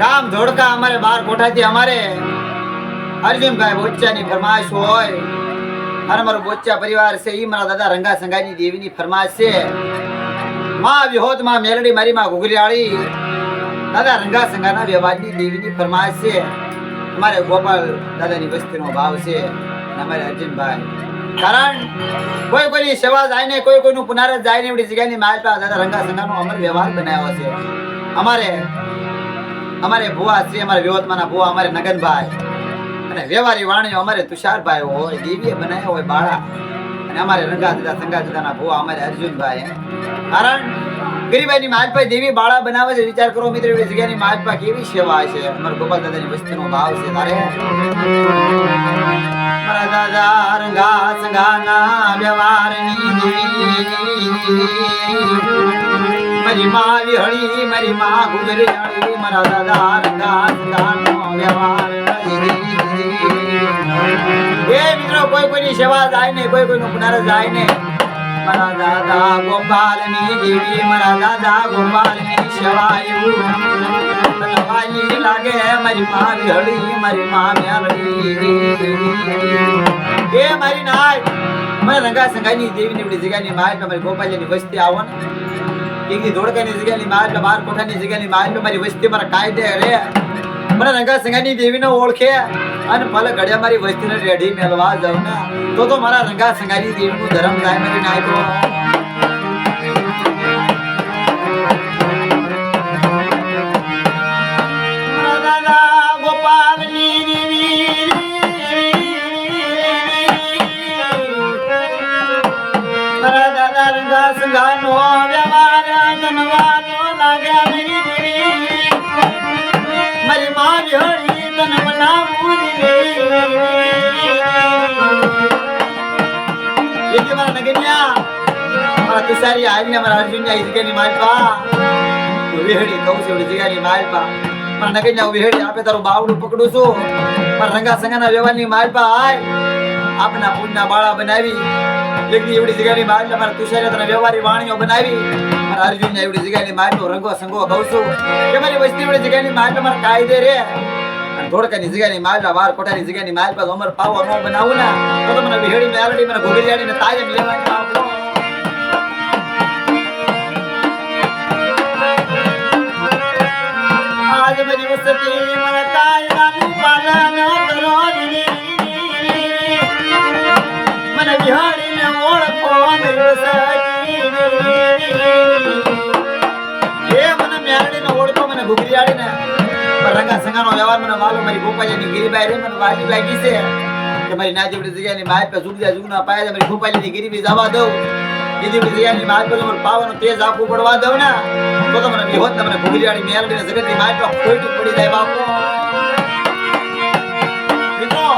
ગામ ધોળકા અમારે બાર કોઠાથી અમારે અર્જુનભાઈ બોચ્ચાની ફરમાશ હોય. અને મારો બોચ્ચા પરિવાર છે એ મારા દાદા રંગા સંગાની દેવીની ફરમાશ છે. માં વિહોતમાં મેલડી મારી, માં ઘુઘરીયાળી. દાદા રંગા સંગાના વ્યવહારની દેવીની ફરમાશ છે. અમારે ગોપાલ દાદાની વસ્તીનો ભાવ છે. અમારે અર્જુનભાઈ. કારણ કોઈ કોઈની સેવા જાય ને કોઈ કોઈનું પુનરાજ જાય ને એવડી જગ્યાની માલ દાદા રંગા સંગાનો અમર વ્યવહાર બનાવ્યો છે. અમારે અમારે ભુવા શ્રી, અમારે વિવતમાના ભુવા, અમારે નગનભાઈ. અને વ્યવહારી વાણીઓ અમારે તુષારભાઈ હોય, દેવીએ બનાવ્યા હોય બાળા. અને અમારે રંગા દીધા સંગા દીધાના ભુવા અમારે અર્જુનભાઈ. કારણ ગરીબાઈની માલપા દેવી બાળા બનાવે છે, વિચાર કરો મિત્રો, એવી જગ્યાની માલપા કેવી સેવા છે? અમારા ગોપાલ દાદાની વસ્તીનો ભાવ છે તારે? મારા મારી માં વિહળી, મારી માં ગુગરી મારા દાદા રંગા એ મિત્રો, કોઈ કોઈની સેવા જાય ને કોઈ કોઈનું પુનર જાય ને મારા દાદા ગોપાલની દેવી, મારા દાદા ગોપાલની સેવા એવું વાલી લાગે મારી માં વિહળી મારી માં મેલડી એ મારી નાય, મને રંગા સંગાની દેવીની બધી જગ્યાની માલ મારી ગોપાલની વસ્તી આવો ને. એકની ધોળકાની જગ્યાની માલ બાર કોઠાની જગ્યાની માલ મારી વસ્તી મારા કાયદે રે. મને રંગા સંગાની દેવીને ઓળખે. અને ભલે ઘડિયા મારી વસ્તીને રેડી મેળવા જાઉં ને, તો તો મારા રંગા સંગારી દેવનું ધર્મ થાય, મારી નાય મારા ಆಗ್ಲಿ ಅವರ મારા ಇದಕ್ಕೆ કહું છું એવડી જગ્યાની માલપા મારા નગન્યા હું વિહળી આપે તારું બાવડું પકડું છું. મારા રંગા સંગાના વ્યવહારની માલપા આય. આપના પૂજના બાળા બનાવી. એકની એવડી જગ્યાની માલ મારા તુષારી વ્યવહારી વાણીઓ બનાવી. મારા અર્જુન એવડી જગ્યાની માલ રંગો સંગો કહું છું. કે મારી વસ્તી એવડી જગ્યાની માલ મારા કાયદે રે. ધોળકાની જગ્યાની માલ વાર કોઠાની જગ્યાની માલ પર અમર પાવો ન બનાવું ના. તો તો મને વિહેડી મેલડી મને ઘોગરિયાડી ને તાજમ લેવાની. એ મને મને ઘુઘરીયાડીને રંગા સંગાનો વ્યવહાર મને માલુમ, મારી તો પડી જાય બાપુ. મિત્રો,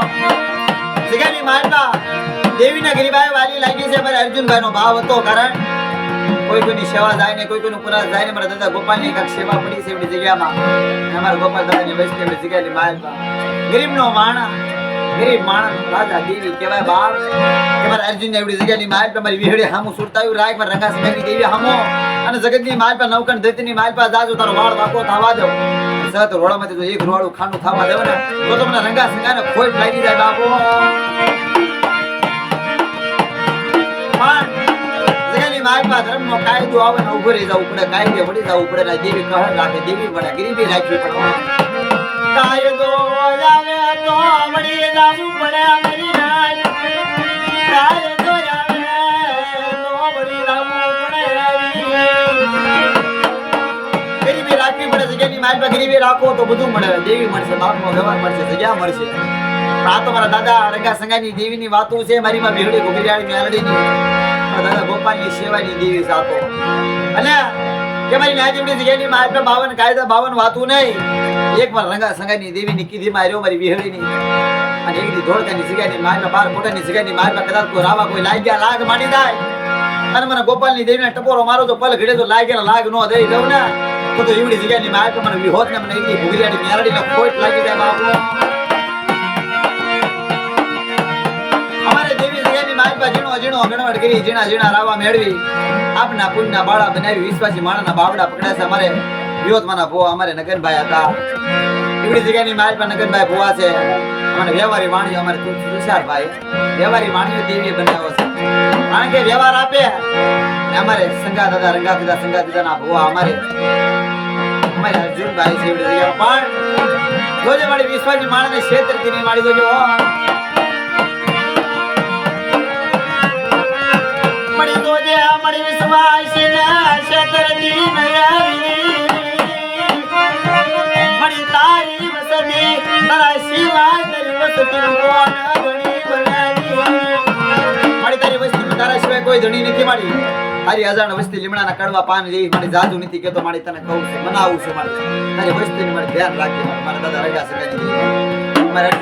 જગ્યાની દેવીના ગરીબાઈ વાલી લાગી છે, મારે અર્જુનભાઈ નો ભાવ હતો કારણ કોઈ કોઈની સેવા જાય ને કોઈ કોઈનું પુરા જાય ને મારા દાદા ગોપાલની કાંઈક સેવા પડી છે એમની જગ્યામાં. અમારા ગોપાલ દાદાની જગ્યા ની જગ્યાની માલમાં ગરીબનો માણા ગરીબ માણસ, રાજા, દેવી કહેવાય બાપ. કે મારા અર્જુન એવડી જગ્યાની માલ પર મારી વિહળી હામું સુરતાયું રાખ, મારા રંગાસ મેરી દેવી હામો. અને જગતની માલ પર નવકણ ધરતીની માલ પર જાજો, તારો વાળ વાકો થવા દો. સત રોડામાંથી તો એક રોડું ખાનું થવા દેવ ને. તો તમને મને રંગા સંગાને ખોટ લાગી જાય બાપો. જગ્યાની પર ધર્મનો કાયદો આવે દેવી કહે ગરીબી રાખવી પડે. પડે મારી ગરીબી જગ્યાની રાખો તો બધું મળે. દેવી મળશે જગ્યા મળશે આ તો મારા દાદા, રંગા સંગાની દેવીની વાતો છે મારી માં ભેરડી ગોગરિયાળી મેલડીની દાદા ગોપાલની સેવાની દેવી આપો. અને કે મારી નાજીવડી જગ્યાની પર બાવન કાયદા, બાવન વાતું નહીં. એક વાર રંગા સંગાની દેવીની કીધી માર્યો મારી વિહળીની. અને એકની ધોળકાની જગ્યાની પર બાર કોટાની જગ્યાની પર કદાચ કોઈ રાવા કોઈ લાગ્યા, લાગ માંડી જાય. અને મને ગોપાલની દેવીને ટપોરો મારો તો પલ ઘડે તો લાગેલા લાગ નો દઈ દઉં ને. તો તો એવડી જગ્યાની માર તો મને વિહોત ને મને એવી ભૂગરિયાની મેરડીને ખોટ લાગી જાય બાપુ અમારે દેવી જગ્યાની માલ પર ઝીણો ઝીણો કરી ઝીણા ઝીણા રાવા મેળવી, આપના પુણ્યના બાળા બનાવી, વિશ્વાસી માણાના બાવડા પકડ્યા છે. અમારે વિરોધમાંના ભુવા અમારે નગનભાઈ હતા. એવડી જગ્યાની મારી પણ નગનભાઈ ભુવા છે. અને વ્યવહારી વાણીઓ અમારે તુષારભાઈ, વ્યવહારી વાણીઓ દેવી બનાવો છે. કારણ કે વ્યવહાર આપે. અમારે સંગા દાદા, રંગા દાદા સંગા દાદાના ભુવા અમારે. અમારે અર્જુનભાઈ છે એવડી જગ્યામાં. પણ જોજે મારી વિશ્વાસી માણસને છેતરતી નહીં મારી જોજો મળી જોજે મળી વિશ્વાસી ના છેતરતી નહીં આવી. મળી તારી વસતી, તારા સિવાય તારી વસતી કોણ ધણી બનાવી? મારી તારી વસ્તીમાં તારા સિવાય કોઈ ધણી નથી મારી. તારી અજાણ વસ્તી લીમડાના કડવા પાન જેવી મારી જાદુ નથી કેતો મારી તને કહું છું, મનાવું છું મારી. તારી વસ્તીની મારે ધ્યાન રાખજે, મારા દાદા રગા સગાની મારા